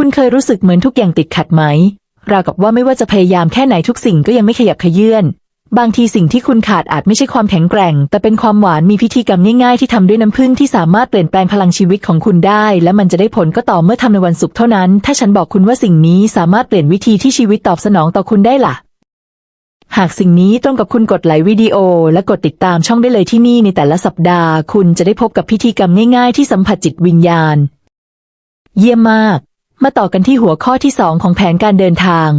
คุณเคยรู้สึกเหมือนทุกอย่างติดขัดไหม ราวกับว่าไม่ว่าจะพยายามแค่ไหนทุกสิ่งก็ยังไม่ขยับขยื่น บางทีสิ่งที่คุณขาดอาจไม่ใช่ความแข็งแกร่ง แต่เป็นความหวานมีพิธีกรรมง่ายๆที่ทำด้วยน้ำผึ้งที่สามารถเปลี่ยนแปลงพลังชีวิตของคุณได้ และมันจะได้ผลก็ต่อเมื่อทำในวันศุกร์เท่านั้น ถ้าฉันบอกคุณว่าสิ่งนี้สามารถเปลี่ยนวิธีที่ชีวิตตอบสนองต่อคุณได้ล่ะ หากสิ่งนี้ตรงกับคุณกดไลค์วิดีโอ และกดติดตามช่องได้เลยที่นี่ในแต่ละสัปดาห์ คุณจะได้พบกับพิธีกรรมง่ายๆ ที่สัมผัสจิตวิญญาณ เยี่ยมมาก มาต่อกันที่หัวข้อที่สองของแผนการเดินทาง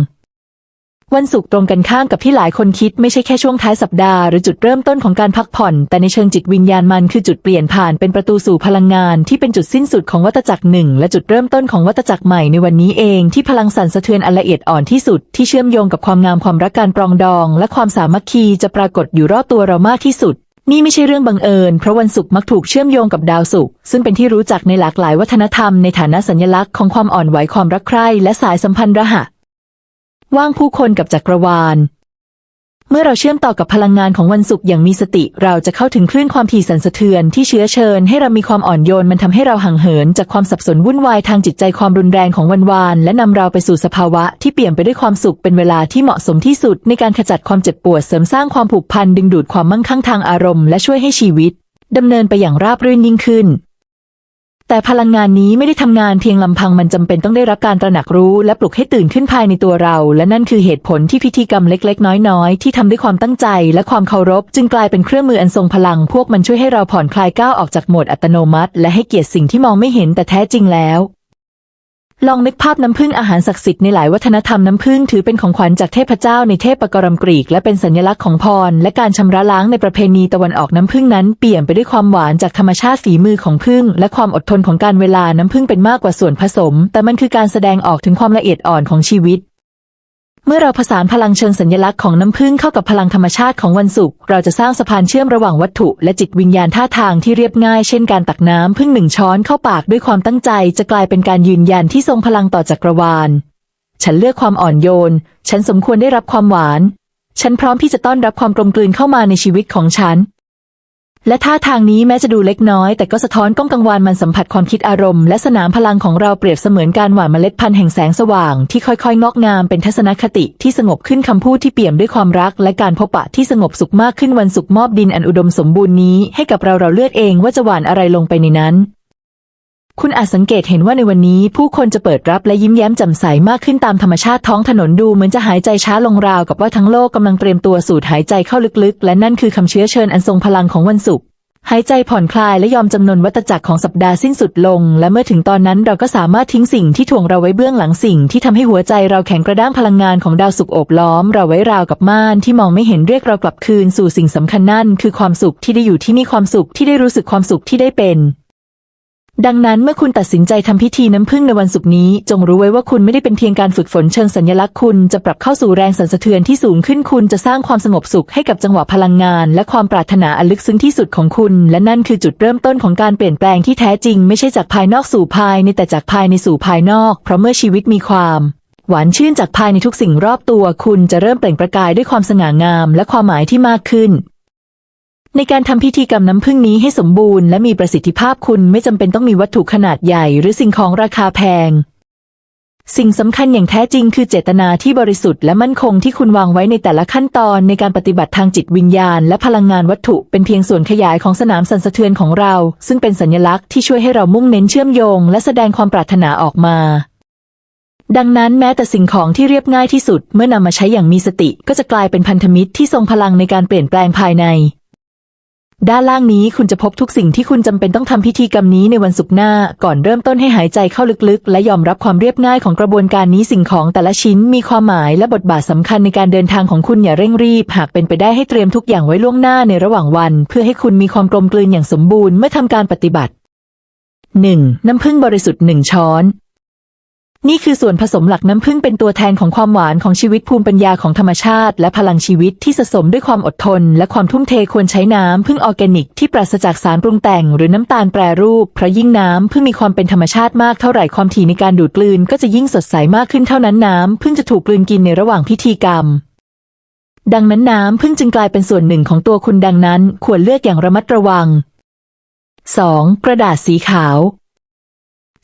วันศุกร์ตรงกันข้ามกับที่หลายคนคิดไม่ใช่แค่ช่วงท้ายสัปดาห์หรือจุดเริ่มต้นของการพักผ่อน แต่ในเชิงจิตวิญญาณมันคือจุดเปลี่ยนผ่านเป็นประตูสู่พลังงานที่เป็นจุดสิ้นสุดของวัฏจักรหนึ่งและจุดเริ่มต้นของวัฏจักรใหม่ในวันนี้เองที่พลังสั่นสะเทือนอันละเอียดอ่อนที่สุดที่เชื่อมโยงกับความงามความรักการปรองดอง และความสามัคคีจะปรากฏอยู่รอบตัวเรามากที่สุด นี่ไม่ใช่เรื่องบังเอิญ เพราะวันศุกร์มักถูกเชื่อมโยงกับดาวศุกร์ซึ่งเป็นที่รู้จักในหลากหลายวัฒนธรรมในฐานะสัญลักษณ์ของความอ่อนไหวความรักใคร่และสายสัมพันธ์ระหะ ว่างผู้คนกับจักรวาล เมื่อเราเชื่อมต่อกับพลังงานของวันศุกร์อย่างมีสติ เราจะเข้าถึงคลื่นความถี่สั่นสะเทือนที่เชื้อเชิญให้เรามีความอ่อนโยนมันทำให้เราห่างเหิน จากความสับสนวุ่นวายทางจิตใจความรุนแรงของวันวาน และนำเราไปสู่สภาวะที่เปลี่ยมไปด้วยความสุขเป็นเวลาที่เหมาะสมที่สุด ในการขจัดความเจ็บปวดเสริมสร้างความผูกพันดึงดูดความมั่งคั่งทางอารมณ์และช่วยให้ชีวิตดำเนินไปอย่างราบรื่นยิ่งขึ้น แต่พลังงานนี้ไม่ได้ทำงานเพียงลำพังมันจำเป็นต้องได้รับการตระหนักรู้ และปลุกให้ตื่นขึ้นภายในตัวเรา และนั่นคือเหตุผลที่พิธีกรรมเล็ก ๆ น้อยๆ ที่ทำด้วยความตั้งใจและความเคารพ จึงกลายเป็นเครื่องมืออันทรงพลัง พวกมันช่วยให้เราผ่อนคลายก้าวออกจากโหมดอัตโนมัติ และให้เกียรติสิ่งที่มองไม่เห็นแต่แท้จริงแล้ว ลองนึกภาพน้ำผึ้งอาหารศักดิ์สิทธิ์ในหลายวัฒนธรรมน้ำผึ้งถือเป็นของขวัญจากเทพเจ้าในเทพปกรมกรีก และเป็นสัญลักษณ์ของพร และการชำระล้างในประเพณีตะวันออกน้ำผึ้งนั้นเปลี่ยนไปด้วยความหวานจากธรรมชาติฝีมือของผึ้งและความอดทนของการเวลาน้ำผึ้งเป็นมากกว่าส่วนผสม แต่มันคือการแสดงออกถึงความละเอียดอ่อนของชีวิต เมื่อเราผสานพลังเชิงสัญลักษณ์ของน้ำผึ้งเข้ากับพลังธรรมชาติของวันศุกร์เราจะสร้างสะพานเชื่อมระหว่างวัตถุและจิตวิญญาณท่าทางที่เรียบง่าย เช่นการตักน้ำพึ่งหนึ่งช้อนเข้าปากด้วยความตั้งใจจะกลายเป็นการยืนยันที่ทรงพลังต่อจักรวาล ฉันเลือกความอ่อนโยน ฉันสมควรได้รับความหวาน ฉันพร้อมที่จะต้อนรับความกลมกลืนเข้ามาในชีวิตของฉัน และท่าทางนี้แม้จะดูเล็กน้อย แต่ก็สะท้อนก้องกังวานมันสัมผัสความคิดอารมณ์และสนามพลังของเราเปรียบเสมือนการหว่านเมล็ดพันธุ์แห่งแสงสว่างที่ค่อยๆ งอกงามเป็นทัศนคติที่สงบขึ้นคำพูดที่เปี่ยมด้วยความรัก และการพบปะที่สงบสุขมากขึ้นวันสุขมอบดินอันอุดมสมบูรณ์นี้ให้กับเราเราเลือกเองว่าจะหว่านอะไรลงไปในนั้น คุณอาจสังเกตเห็นว่าในวันนี้ผู้คนจะเปิดรับและยิ้มแย้มแจ่มใสมากขึ้นตามธรรมชาติท้องถนนดูเหมือนจะหายใจช้าลงราวกับว่าทั้งโลกกำลังเตรียมตัวสูดหายใจเข้าลึกๆ และนั่นคือคำเชื้อเชิญอันทรงพลังของวันศุกร์หายใจผ่อนคลายและยอมจำนนวัตจักรของสัปดาห์สิ้นสุดลง และเมื่อถึงตอนนั้นเราก็สามารถทิ้งสิ่งที่ถ่วงเราไว้เบื้องหลังสิ่งที่ทำให้หัวใจเราแข็งกระด้างพลังงานของดาวศุกร์โอบล้อม เราไว้ราวกับม่านที่มองไม่เห็นเรียกเรากลับคืนสู่สิ่งสำคัญนั่น คือความสุขที่ได้อยู่ที่นี่ความสุขที่ได้รู้สึกความสุขที่ได้เป็น ดังนั้นเมื่อคุณตัดสินใจทำพิธีน้ำผึ้งในวันศุกร์นี้ จงรู้ไว้ว่าคุณไม่ได้เป็นเพียงการฝึกฝนเชิงสัญลักษณ์คุณจะปรับเข้าสู่แรงสั่นสะเทือนที่สูงขึ้นคุณจะสร้างความสงบสุขให้กับจังหวะพลังงาน และความปรารถนาอันลึกซึ้งที่สุดของคุณ และนั่นคือจุดเริ่มต้นของการเปลี่ยนแปลงที่แท้จริง ไม่ใช่จากภายนอกสู่ภายในแต่จากภายในสู่ภายนอก เพราะเมื่อชีวิตมีความหวานชื่นจากภายในทุกสิ่งรอบตัว คุณจะเริ่มเปล่งประกายด้วยความสง่างาม และความหมายที่มากขึ้น ในการทำพิธีกรรมน้ำผึ้งนี้ให้สมบูรณ์และมีประสิทธิภาพคุณไม่จำเป็นต้องมีวัตถุขนาดใหญ่ หรือสิ่งของราคาแพง สิ่งสำคัญอย่างแท้จริงคือเจตนาที่บริสุทธิ์และมั่นคงที่คุณวางไว้ในแต่ละขั้นตอนในการปฏิบัติทางจิตวิญญาณ และพลังงานวัตถุเป็นเพียงส่วนขยายของสนามสั่นสะเทือนของเรา ซึ่งเป็นสัญลักษณ์ที่ช่วยให้เรามุ่งเน้นเชื่อมโยง และแสดงความปรารถนาออกมาดังนั้นแม้แต่สิ่งของที่เรียบง่ายที่สุด เมื่อนำมาใช้อย่างมีสติ ก็จะกลายเป็นพันธมิตรที่ทรงพลังในการเปลี่ยนแปลงภายใน ด้านล่างนี้คุณจะพบทุกสิ่งที่คุณจำเป็นต้องทำพิธีกรรมนี้ในวันศุกร์หน้า ก่อนเริ่มต้นให้หายใจเข้าลึกๆ และยอมรับความเรียบง่ายของกระบวนการนี้สิ่งของแต่ละชิ้นมีความหมายและบทบาทสำคัญในการเดินทางของคุณอย่าเร่งรีบ หากเป็นไปได้ให้เตรียมทุกอย่างไว้ล่วงหน้าในระหว่างวัน เพื่อให้คุณมีความกลมกลืนอย่างสมบูรณ์เมื่อทำการปฏิบัติ 1. น้ำผึ้งบริสุทธิ์หนึ่งช้อน นี่คือส่วนผสมหลักน้ำผึ้งเป็นตัวแทนของความหวานของชีวิตภูมิปัญญาของธรรมชาติ และพลังชีวิตที่สะสมด้วยความอดทน และความทุ่มเทควรใช้น้ำผึ้งออร์แกนิกที่ปราศจากสารปรุงแต่งหรือน้ำตาลแปรรูปเพราะยิ่งน้ำผึ้งมีความเป็นธรรมชาติมากเท่าไหร่ความถี่ในการดูดกลืนก็จะยิ่งสดใสมากขึ้นเท่านั้นน้ำผึ้งจะถูกกลืนกินในระหว่างพิธีกรรมดังนั้นน้ำผึ้งจึงกลายเป็นส่วนหนึ่งของตัวคุณดังนั้น ควรเลือกอย่างระมัดระวัง 2. กระดาษสีขาว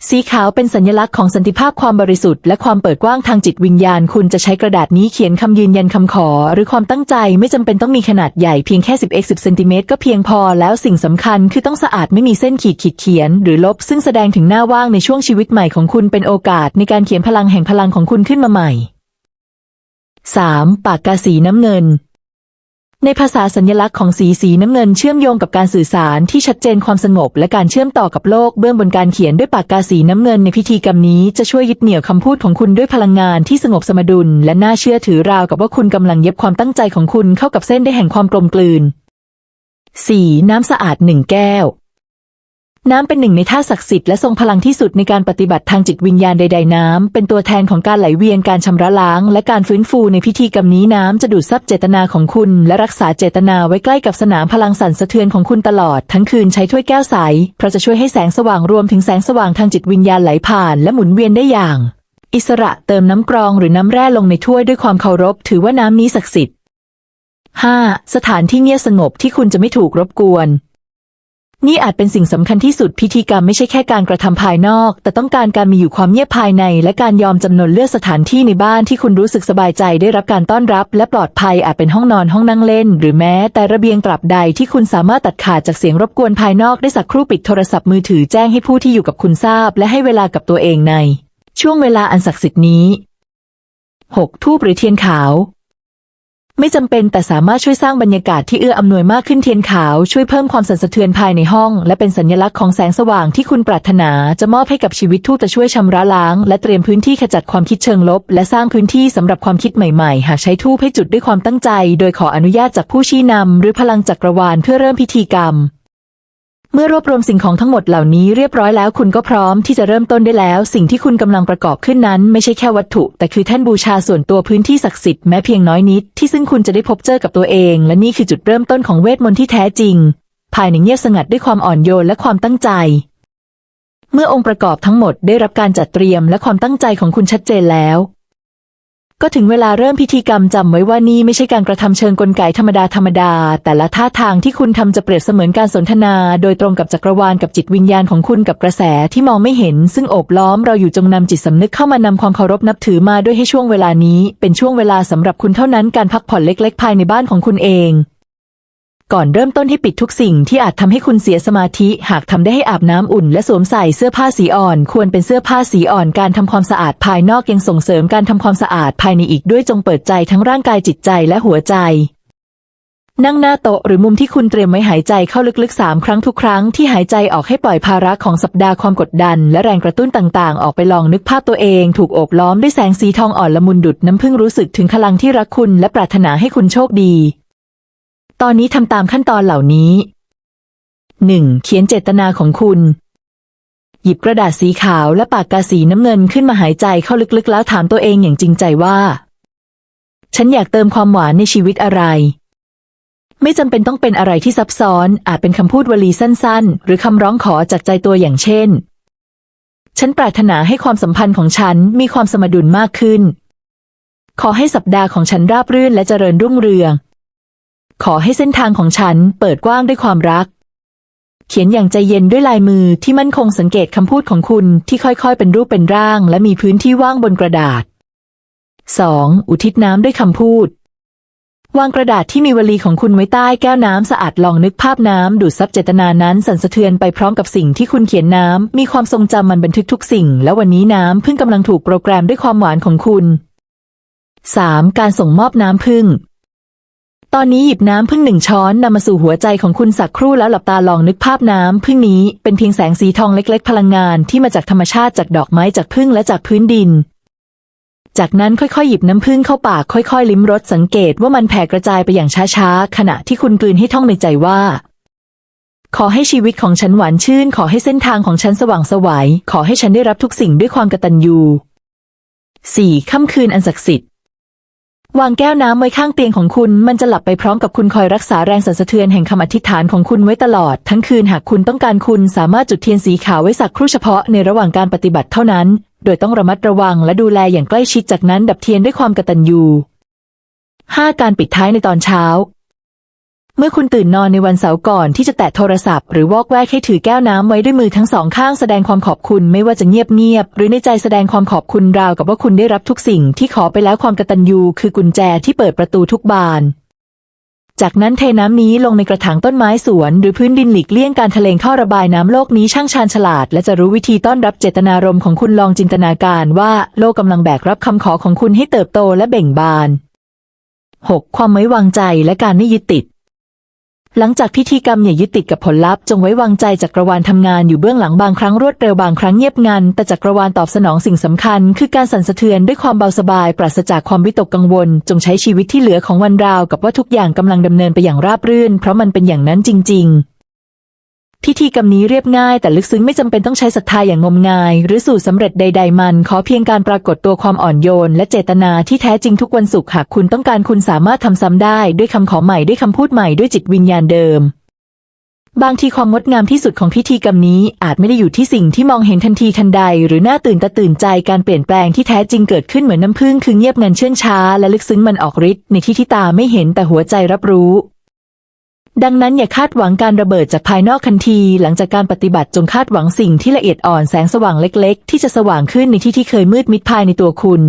สีขาวเป็นสัญลักษณ์ของสันติภาพความบริสุทธิ์และความเปิดกว้างทางจิตวิญญาณ คุณจะใช้กระดาษนี้เขียนคำยืนยันคำขอ หรือความตั้งใจไม่จำเป็นต้องมีขนาดใหญ่เพียงแค่ 10 x 10เซนติเมตรก็เพียงพอแล้วสิ่งสำคัญคือต้องสะอาดไม่มีเส้นขีดขีดเขียน หรือลบ ซึ่งแสดงถึงหน้าว่างในช่วงชีวิตใหม่ของคุณเป็นโอกาสในการเขียนพลังแห่งพลังของคุณขึ้นมาใหม่ 3. ปากกาสีน้ำเงิน ในภาษาสัญลักษณ์ของสีสีน้ำเงินเชื่อมโยงกับการสื่อสารที่ชัดเจนความสงบและการเชื่อมต่อกับโลกเบื้องบนการเขียนด้วยปากกาสีน้ำเงินในพิธีกรรมนี้จะช่วยยึดเหนี่ยวคำพูดของคุณด้วยพลังงานที่สงบสมดุล และน่าเชื่อถือราวกับว่าคุณกำลังเย็บความตั้งใจของคุณเข้ากับเส้นได้แห่งความกลมกลืน 4. น้ำสะอาดหนึ่งแก้ว น้ำเป็นหนึ่งในธาศักดิ์สิทธิ์และทรงพลังที่สุดในการปฏิบัติทางจิตวิญญาณใด ๆ น้ำ เป็นตัวแทนของการไหลเวียนการชำระล้าง และการฟื้นฟูในพิธีกรรมนี้น้ำจะดูดซับเจตนาของคุณ และรักษาเจตนาไว้ใกล้กับสนามพลังสั่นสะเทือนของคุณตลอด ทั้งคืนใช้ถ้วยแก้วใสเพราะจะช่วยให้แสงสว่างรวมถึงแสงสว่างทางจิตวิญญาณไหลผ่าน และหมุนเวียนได้อย่าง อิสระเติมน้ำกรองหรือน้ำแร่ลงในถ้วยด้วยความเคารพ ถือว่าน้ำนี้ศักดิ์สิทธิ์ 5. สถานที่เงียบสงบที่คุณจะไม่ถูกรบกวน นี่อาจเป็นสิ่งสำคัญที่สุดพิธีกรรมไม่ใช่แค่การกระทำภายนอก แต่ต้องการการมีอยู่ความเงียบภายใน และการยอมจำนนเลือกสถานที่ในบ้านที่คุณรู้สึกสบายใจได้รับการต้อนรับ และปลอดภัยอาจเป็นห้องนอนห้องนั่งเล่น หรือแม้แต่ระเบียงตรับใดที่คุณสามารถตัดขาดจากเสียงรบกวนภายนอกได้สักครู่ปิดโทรศัพท์มือถือแจ้งให้ผู้ที่อยู่กับคุณทราบ และให้เวลากับตัวเองใน ช่วงเวลาอันศักดิ์สิทธิ์นี้ 6. ทูบหรือเทียนขาว ไม่จำเป็นแต่สามารถช่วยสร้างบรรยากาศที่เอื้ออำนวยมากขึ้นเทียนขาวช่วยเพิ่มความสั่นสะเทือนภายในห้อง และเป็นสัญลักษณ์ของแสงสว่างที่คุณปรารถนาจะมอบให้กับชีวิตทูตจะช่วยชำระล้าง และเตรียมพื้นที่ขจัดความคิดเชิงลบ และสร้างพื้นที่สำหรับความคิดใหม่ๆ หากใช้ทูบให้จุดด้วยความตั้งใจ โดยขออนุญาตจากผู้ชี้นำหรือพลังจักรวาลเพื่อเริ่มพิธีกรรม เมื่อรวบรวมสิ่งของทั้งหมดเหล่านี้เรียบร้อยแล้วคุณก็พร้อมที่จะเริ่มต้นได้แล้ว สิ่งที่คุณกำลังประกอบขึ้นนั้น ไม่ใช่แค่วัตถุ แต่คือแท่นบูชาส่วนตัวพื้นที่ศักดิ์สิทธิ์แม้เพียงน้อยนิดที่ซึ่งคุณจะได้พบเจอกับตัวเอง และนี่คือจุดเริ่มต้นของเวทมนต์ที่แท้จริง ภายในเงียบสงัดด้วยความอ่อนโยนและความตั้งใจ เมื่อองค์ประกอบทั้งหมดได้รับการจัดเตรียมและความตั้งใจของคุณชัดเจนแล้ว ก็ถึงเวลาเริ่มพิธีกรรมจำไว้ว่านี่ไม่ใช่การกระทำเชิงกลไกธรรมดาธรรมดา แต่ละท่าทางที่คุณทำจะเปรียบเสมือนการสนทนา โดยตรงกับจักรวาลกับจิตวิญญาณของคุณกับกระแสที่มองไม่เห็น ซึ่งโอบล้อมเราอยู่จงนำจิตสำนึกเข้ามานำความเคารพนับถือมาด้วยให้ช่วงเวลานี้ เป็นช่วงเวลาสำหรับคุณเท่านั้นการพักผ่อนเล็ก ๆ ภายในบ้านของคุณเอง ก่อนเริ่มต้นให้ปิดทุกสิ่งที่อาจทำให้คุณเสียสมาธิ หากทำได้ให้อาบน้ำอุ่นและสวมใส่เสื้อผ้าสีอ่อน ควรเป็นเสื้อผ้าสีอ่อนการทำความสะอาดภายนอกยังส่งเสริมการทำความสะอาดภายในอีกด้วยจงเปิดใจทั้งร่างกายจิตใจและหัวใจ นั่งหน้าโต๊ะหรือมุมที่คุณเตรียมไว้หายใจเข้าลึกๆสามครั้งทุกครั้งที่หายใจออกให้ปล่อยภาระของสัปดาห์ความกดดัน และแรงกระตุ้นต่างๆ ออกไปลองนึกภาพตัวเอง ถูกโอบล้อมด้วยแสงสีทองอ่อนละมุนดุดน้ำพึ่งรู้สึกถึงพลังที่รักคุณและปรารถนาให้คุณโชคดี ตอนนี้ทำตามขั้นตอนเหล่านี้ 1. เขียนเจตนาของคุณ หยิบกระดาษสีขาวและปากกาสีน้ำเงินขึ้นมาหายใจเข้าลึกๆ แล้วถามตัวเองอย่างจริงใจว่า ฉันอยากเติมความหวานในชีวิตอะไร ไม่จำเป็นต้องเป็นอะไรที่ซับซ้อน อาจเป็นคำพูดวลีสั้นๆ หรือคำร้องขอจากใจตัวอย่างเช่น ฉันปรารถนาให้ความสัมพันธ์ของฉันมีความสมดุลมากขึ้น ขอให้สัปดาห์ของฉันราบรื่นและเจริญรุ่งเรือง ขอให้เส้นทางของฉันเปิดกว้างด้วยความรัก เขียนอย่างใจเย็นด้วยลายมือที่มั่นคงสังเกตคำพูดของคุณที่ค่อยๆ เป็นรูปเป็นร่าง และมีพื้นที่ว่างบนกระดาษ 2. อุทิศน้ำด้วยคำพูด วางกระดาษที่มีวลีของคุณไว้ใต้แก้วน้ำสะอาดลองนึกภาพน้ำดูดซับเจตนานั้นสั่นสะเทือนไปพร้อมกับสิ่งที่คุณเขียนน้ำมีความทรงจำมันบันทึกทุกสิ่ง และวันนี้น้ำเพิ่งกำลังถูกโปรแกรมด้วยความหวานของคุณ 3. การส่งมอบน้ำพึ่ง ตอนนี้หยิบน้ำพึ่งหนึ่งช้อนนำมาสู่หัวใจของคุณสักครู่แล้วหลับตาลองนึกภาพน้ำพึ่งนี้เป็นเพียงแสงสีทองเล็ก ๆ พลังงานที่มาจากธรรมชาติจากดอกไม้จากพึ่งและจากพื้นดิน จากนั้นค่อยๆ หยิบน้ำพึ่งเข้าปากค่อย ๆ ลิ้มรสสังเกตว่ามันแผ่กระจายไปอย่างช้าๆ ขณะที่คุณกลืนให้ท่องในใจว่า ขอให้ชีวิตของฉันหวานชื่น ขอให้เส้นทางของฉันสว่างสวัยขอให้ฉันได้รับทุกสิ่งด้วยความกตัญญู 4. ค่ำคืนอันศักดิ์สิทธิ์ วางแก้วน้ำไว้ข้างเตียงของคุณ มันจะหลับไปพร้อมกับคุณคอยรักษาแรงสั่นสะเทือนแห่งคำอธิษฐานของคุณไว้ตลอด ทั้งคืนหากคุณต้องการคุณสามารถจุดเทียนสีขาวไว้สักครู่เฉพาะในระหว่างการปฏิบัติเท่านั้น โดยต้องระมัดระวังและดูแลอย่างใกล้ชิดจากนั้นดับเทียนด้วยความกตัญญู 5. การปิดท้ายในตอนเช้า เมื่อคุณตื่นนอนในวันเสาร์ก่อนที่จะแตะโทรศัพท์ หรือวอกแวกให้ถือแก้วน้ำไว้ด้วยมือทั้งสองข้างแสดงความขอบคุณไม่ว่าจะเงียบๆหรือในใจแสดงความขอบคุณราวกับว่าคุณได้รับทุกสิ่งที่ขอไปแล้วความกตัญญูคือกุญแจที่เปิดประตูทุกบาน จากนั้นเทน้ำนี้ลงในกระถางต้นไม้สวน หรือพื้นดินหลีกเลี่ยงการทะเลงท่อระบายน้ำโลกนี้ช่างชาญฉลาด และจะรู้วิธีต้อนรับเจตนารมณ์ของคุณลองจินตนาการว่าโลกกำลังแบกรับคำขอของคุณให้เติบโตและเบ่งบาน 6. ความไว้วางใจและการไม่ยึดติด หลังจากพิธีกรรมอย่ายึดติดกับผลลัพธ์จงไว้วางใจจักรวาลทำงานอยู่เบื้องหลังบางครั้งรวดเร็วบางครั้งเงียบงัน แต่จักรวาลตอบสนองสิ่งสำคัญ คือการสั่นสะเทือนด้วยความเบาสบาย ปราศจากความวิตกกังวล จงใช้ชีวิตที่เหลือของวันราวกับว่าทุกอย่างกำลังดำเนินไปอย่างราบรื่น เพราะมันเป็นอย่างนั้นจริง ๆ พิธีกรรมนี้เรียบง่ายแต่ลึกซึ้งไม่จำเป็นต้องใช้ศรัทธาอย่างงมงาย หรือสูตรสำเร็จใด ๆ มัน ขอเพียงการปรากฏตัวความอ่อนโยน และเจตนาที่แท้จริงทุกวันศุกร์หากคุณต้องการคุณสามารถทำซ้ำได้ ด้วยคำขอใหม่ด้วยคำพูดใหม่ด้วยจิตวิญญาณเดิม บางทีความงดงามที่สุดของพิธีกรรมนี้อาจไม่ได้อยู่ที่สิ่งที่มองเห็นทันทีทันใด หรือหน่าตื่นตาตื่นใจการเปลี่ยนแปลงที่แท้จริงเกิดขึ้นเหมือนน้ำพึ่งคือเงียบงันเชื่องช้า และลึกซึ้งมันออกฤทธิ์ในที่ที่ตาไม่เห็นแต่หัวใจรับรู้ ดังนั้นอย่าคาดหวังการระเบิดจากภายนอกทันที หลังจากการปฏิบัติจงคาดหวังสิ่งที่ละเอียดอ่อนแสงสว่างเล็ก ๆ ที่จะสว่างขึ้นในที่ที่เคยมืดมิดภายในตัวคุณ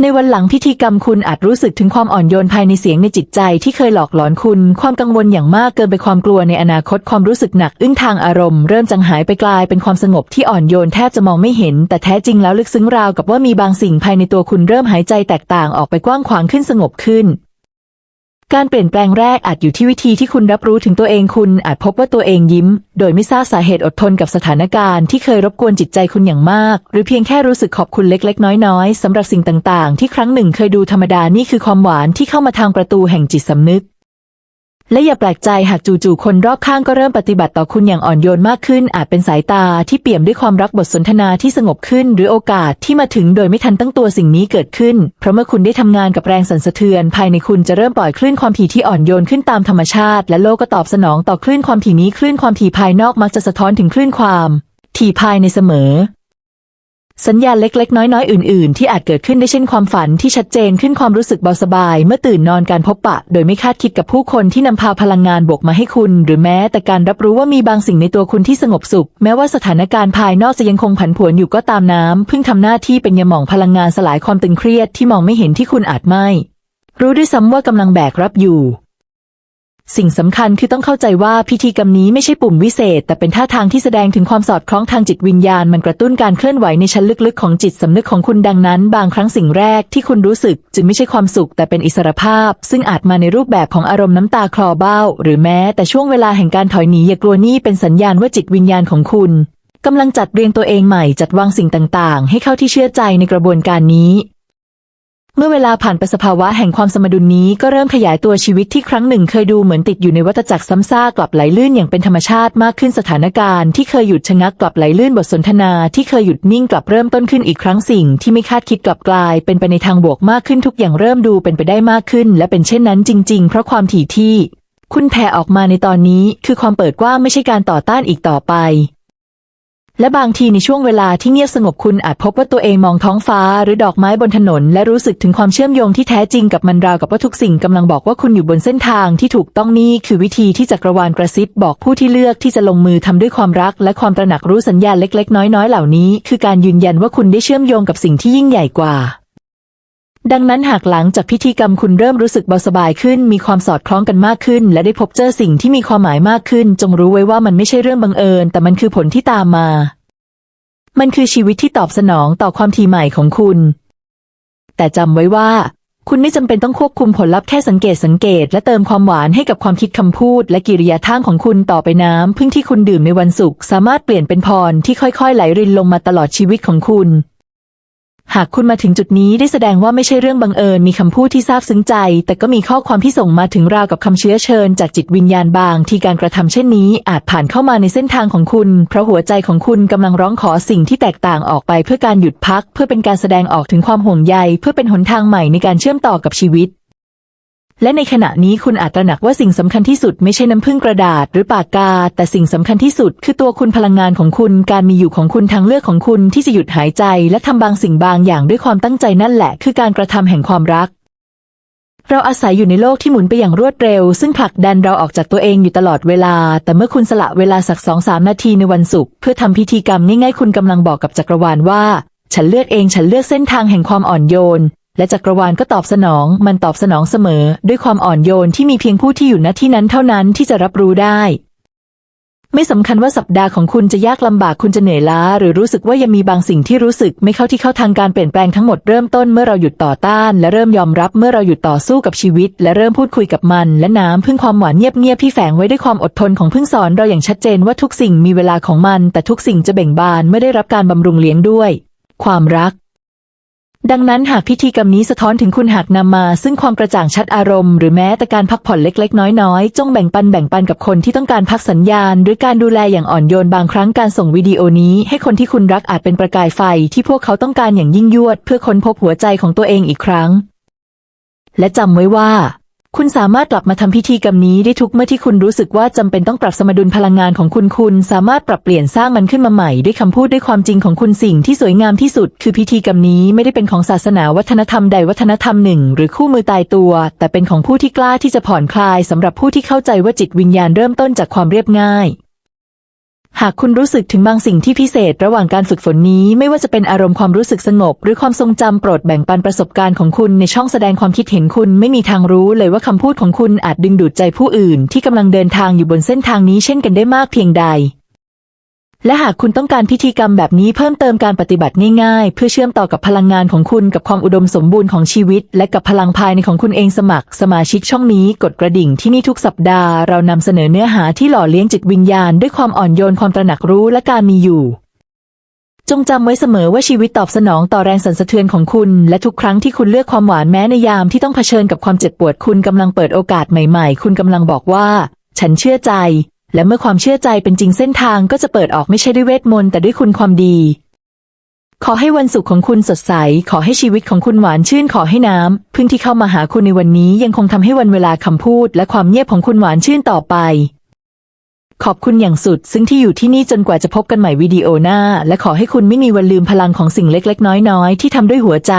ในวันหลังพิธีกรรมคุณอาจรู้สึกถึงความอ่อนโยนภายในเสียงในจิตใจที่เคยหลอกหลอนคุณ ความกังวลอย่างมากเกินไปความกลัวในอนาคตความรู้สึกหนักอึ้งทางอารมณ์เริ่มจางหายไปกลายเป็นความสงบที่อ่อนโยนแทบจะมองไม่เห็น แต่แท้จริงแล้วลึกซึ้งราวกับว่ามีบางสิ่งภายในตัวคุณเริ่มหายใจแตกต่างออกไปกว้างขวางขึ้นสงบขึ้น การเปลี่ยนแปลงแรกอาจอยู่ที่วิธีที่คุณรับรู้ถึงตัวเองคุณอาจพบว่าตัวเองยิ้ม โดยไม่ทราบสาเหตุอดทนกับสถานการณ์ที่เคยรบกวนจิตใจคุณอย่างมาก หรือเพียงแค่รู้สึกขอบคุณเล็ก ๆ น้อย ๆสำหรับสิ่งต่าง ๆ ที่ครั้งหนึ่งเคยดูธรรมดานี่คือความหวานที่เข้ามาทางประตูแห่งจิตสำนึก และอย่าแปลกใจหากจู่ๆคนรอบข้างก็เริ่มปฏิบัติต่อคุณอย่างอ่อนโยนมากขึ้น อาจเป็นสายตาที่เปี่ยมด้วยความรักบทสนทนาที่สงบขึ้น หรือโอกาสที่มาถึงโดยไม่ทันตั้งตัวสิ่งนี้เกิดขึ้น เพราะเมื่อคุณได้ทำงานกับแรงสั่นสะเทือน ภายในคุณจะเริ่มปล่อยคลื่นความถี่ที่อ่อนโยนขึ้นตามธรรมชาติ และโลกก็ตอบสนองต่อคลื่นความถี่นี้คลื่นความถี่ภายนอกมักจะสะท้อนถึงคลื่นความถี่ภายในเสมอ สัญญาณเล็กๆ น้อยๆ อื่น ๆ ที่อาจเกิดขึ้นได้เช่นความฝันที่ชัดเจนขึ้นความรู้สึกเบาสบาย เมื่อตื่นนอนการพบปะ โดยไม่คาดคิดกับผู้คนที่นำพาพลังงานบวกมาให้คุณ หรือแม้แต่การรับรู้ว่ามีบางสิ่งในตัวคุณที่สงบสุข แม้ว่าสถานการณ์ภายนอกจะยังคงผันผวนอยู่ก็ตามน้ำเพิ่งทำหน้าที่เป็นยาหม่องพลังงานสลายความตึงเครียดที่มองไม่เห็นที่คุณอาจไม่ รู้ด้วยซ้ำว่ากำลังแบกรับอยู่ สิ่งสำคัญคือต้องเข้าใจว่าพิธีกรรมนี้ไม่ใช่ปุ่มวิเศษ แต่เป็นท่าทางที่แสดงถึงความสอดคล้องทางจิตวิญญาณ มันกระตุ้นการเคลื่อนไหวในชั้นลึกๆของจิตสำนึกของคุณดังนั้น บางครั้งสิ่งแรกที่คุณรู้สึกจึงไม่ใช่ความสุข แต่เป็นอิสรภาพ ซึ่งอาจมาในรูปแบบของอารมณ์น้ำตาคลอเบ้า หรือแม้แต่ช่วงเวลาแห่งการถอยหนีอย่ากลัวนี่เป็นสัญญาณว่าจิตวิญญาณของคุณกำลังจัดเรียงตัวเองใหม่จัดวางสิ่งต่างๆ ให้เข้าที่เชื่อใจในกระบวนการนี้ เมื่อเวลาผ่านไปสภาวะแห่งความสมดุลนี้ก็เริ่มขยายตัวชีวิตที่ครั้งหนึ่งเคยดูเหมือนติดอยู่ในวัฏจักรซ้ำซากกลับไหลลื่นอย่างเป็นธรรมชาติมากขึ้นสถานการณ์ที่เคยหยุดชะงักกลับไหลลื่นบทสนทนาที่เคยหยุดนิ่งกลับเริ่มต้นขึ้นอีกครั้งสิ่งที่ไม่คาดคิดกลับกลาย เป็นไปในทางบวกมากขึ้นทุกอย่างเริ่มดูเป็นไปได้มากขึ้น และเป็นเช่นนั้นจริง ๆ เพราะความถี่ที่ คุณแผ่ออกมาในตอนนี้ คือความเปิดกว้างไม่ใช่การต่อต้านอีกต่อไป และบางทีในช่วงเวลาที่เงียบสงบคุณอาจพบว่าตัวเองมองท้องฟ้า หรือดอกไม้บนถนน และรู้สึกถึงความเชื่อมโยงที่แท้จริงกับมันราวกับว่าทุกสิ่งกำลังบอกว่าคุณอยู่บนเส้นทางที่ถูกต้องนี่คือวิธีที่จักรวาลกระซิบบอกผู้ที่เลือกที่จะลงมือทำด้วยความรัก และความตระหนักรู้สัญญาณเล็ก ๆ น้อยๆเหล่านี้ คือการยืนยันว่าคุณได้เชื่อมโยงกับสิ่งที่ยิ่งใหญ่กว่า ดังนั้นหากหลังจากพิธีกรรมคุณเริ่มรู้สึกเบาสบายขึ้น มีความสอดคล้องกันมากขึ้น และได้พบเจอสิ่งที่มีความหมายมากขึ้น จงรู้ไว้ว่ามันไม่ใช่เรื่องบังเอิญ แต่มันคือผลที่ตามมา มันคือชีวิตที่ตอบสนองต่อความทีใหม่ของคุณ แต่จำไว้ว่า คุณไม่จำเป็นต้องควบคุมผลลัพธ์แค่สังเกตสังเกต และเติมความหวานให้กับความคิดคำพูด และกิริยาท่างของคุณต่อไปน้ำพึ่งที่คุณดื่มในวันศุกร์สามารถเปลี่ยนเป็นพรที่ค่อยๆไหลรินลงมาตลอดชีวิตของคุณ หากคุณมาถึงจุดนี้ได้แสดงว่าไม่ใช่เรื่องบังเอิญมีคำพูดที่ซาบซึ้งใจ แต่ก็มีข้อความที่ส่งมาถึงราวกับคำเชื้อเชิญ จากจิตวิญญาณบาง ที่การกระทำเช่นนี้ อาจผ่านเข้ามาในเส้นทางของคุณ เพราะหัวใจของคุณกำลังร้องขอสิ่งที่แตกต่างออกไปเพื่อการหยุดพัก เพื่อเป็นการแสดงออกถึงความห่วงใย เพื่อเป็นหนทางใหม่ในการเชื่อมต่อกับชีวิต และในขณะนี้คุณอาจตระหนักว่าสิ่งสำคัญที่สุดไม่ใช่น้ำพึ่งกระดาษหรือปากกา แต่สิ่งสำคัญที่สุดคือตัวคุณพลังงานของคุณ การมีอยู่ของคุณทางเลือกของคุณที่จะหยุดหายใจ และทำบางสิ่งบางอย่างด้วยความตั้งใจนั่นแหละ คือการกระทำแห่งความรัก เราอาศัยอยู่ในโลกที่หมุนไปอย่างรวดเร็ว ซึ่งผลักดันเราออกจากตัวเองอยู่ตลอดเวลา แต่เมื่อคุณสละเวลาสักสองสามนาทีในวันศุกร์เพื่อทำพิธีกรรมง่ายๆคุณกำลังบอกกับจักรวาลว่า ฉันเลือกเองฉันเลือกเส้นทางแห่งความอ่อนโยน และจักรวาลก็ตอบสนอง มันตอบสนองเสมอ ด้วยความอ่อนโยนที่มีเพียงผู้ที่อยู่ณที่นั้นเท่านั้นที่จะรับรู้ได้ ไม่สำคัญว่าสัปดาห์ของคุณจะยากลำบากคุณจะเหนื่อยล้า หรือรู้สึกว่ายังมีบางสิ่งที่รู้สึก ไม่เข้าที่เข้าทางการเปลี่ยนแปลงทั้งหมดเริ่มต้นเมื่อเราหยุดต่อต้าน และเริ่มยอมรับเมื่อเราหยุดต่อสู้กับชีวิต และเริ่มพูดคุยกับมัน และน้ำพึ่งความหวานเงียบๆที่แฝงไว้ด้วยความอดทนของพึ่งสอนเราอย่างชัดเจนว่าทุกสิ่งมีเวลาของมัน แต่ทุกสิ่งจะเบ่งบานเมื่อได้รับการบำรุงเลี้ยงด้วย ความรัก ดังนั้นหากพิธีกรรมนี้สะท้อนถึงคุณหากนำมา ซึ่งความกระจ่างชัดอารมณ์หรือแม้แต่การพักผ่อนเล็ก ๆ น้อย ๆ จงแบ่งปันแบ่งปันกับคนที่ต้องการพักสัญญาณ หรือการดูแลอย่างอ่อนโยนบางครั้งการส่งวิดีโอนี้ให้คนที่คุณรักอาจเป็นประกายไฟที่พวกเขาต้องการอย่างยิ่งยวด เพื่อค้นพบหัวใจของตัวเองอีกครั้ง และจำไว้ว่า คุณสามารถกลับมาทำพิธีกรรมนี้ได้ทุกเมื่อที่คุณรู้สึกว่าจำเป็นต้องปรับสมดุลพลังงานของคุณคุณสามารถปรับเปลี่ยนสร้างมันขึ้นมาใหม่ด้วยคำพูดด้วยความจริงของคุณสิ่งที่สวยงามที่สุด คือพิธีกรรมนี้ไม่ได้เป็นของศาสนาวัฒนธรรมใดวัฒนธรรมหนึ่ง หรือคู่มือตายตัว แต่เป็นของผู้ที่กล้าที่จะผ่อนคลายสำหรับผู้ที่เข้าใจว่าจิตวิญญาณเริ่มต้นจากความเรียบง่าย หากคุณรู้สึกถึงบางสิ่งที่พิเศษระหว่างการฝึกฝนนี้ไม่ว่าจะเป็นอารมณ์ความรู้สึกสงบ หรือความทรงจำโปรดแบ่งปันประสบการณ์ของคุณในช่องแสดงความคิดเห็นคุณไม่มีทางรู้เลยว่าคำพูดของคุณอาจดึงดูดใจผู้อื่น ที่กำลังเดินทางอยู่บนเส้นทางนี้เช่นกันได้มากเพียงใด และหากคุณต้องการพิธีกรรมแบบนี้เพิ่มเติมการปฏิบัติง่ายๆ เพื่อเชื่อมต่อกับพลังงานของคุณกับความอุดมสมบูรณ์ของชีวิต และกับพลังภายในของคุณเองสมัคร สมาชิกช่องนี้กดกระดิ่งที่นี่ทุกสัปดาห์เรานำเสนอเนื้อหาที่หล่อเลี้ยงจิตวิญญาณด้วยความอ่อนโยนความตระหนักรู้และการมีอยู่ จงจำไว้เสมอว่าชีวิตตอบสนองต่อแรงสั่นสะเทือนของคุณ และทุกครั้งที่คุณเลือกความหวานแม้ในยามที่ต้องเผชิญกับความเจ็บปวดคุณกำลังเปิดโอกาสใหม่ ๆ คุณกำลังบอกว่า ฉันเชื่อใจ และเมื่อความเชื่อใจเป็นจริงเส้นทางก็จะเปิดออกไม่ใช่ด้วยเวทมนต์แต่ด้วยคุณความดี ขอให้วันสุขของคุณสดใส ขอให้ชีวิตของคุณหวานชื่นขอให้น้ำพึ่งที่เข้ามาหาคุณในวันนี้ยังคงทำให้วันเวลาคำพูด และความเงียบของคุณหวานชื่นต่อไป ขอบคุณอย่างสุด ซึ่งที่อยู่ที่นี่จนกว่าจะพบกันใหม่วิดีโอหน้า และขอให้คุณไม่มีวันลืมพลังของสิ่งเล็กๆ น้อยๆที่ทำด้วยหัวใจ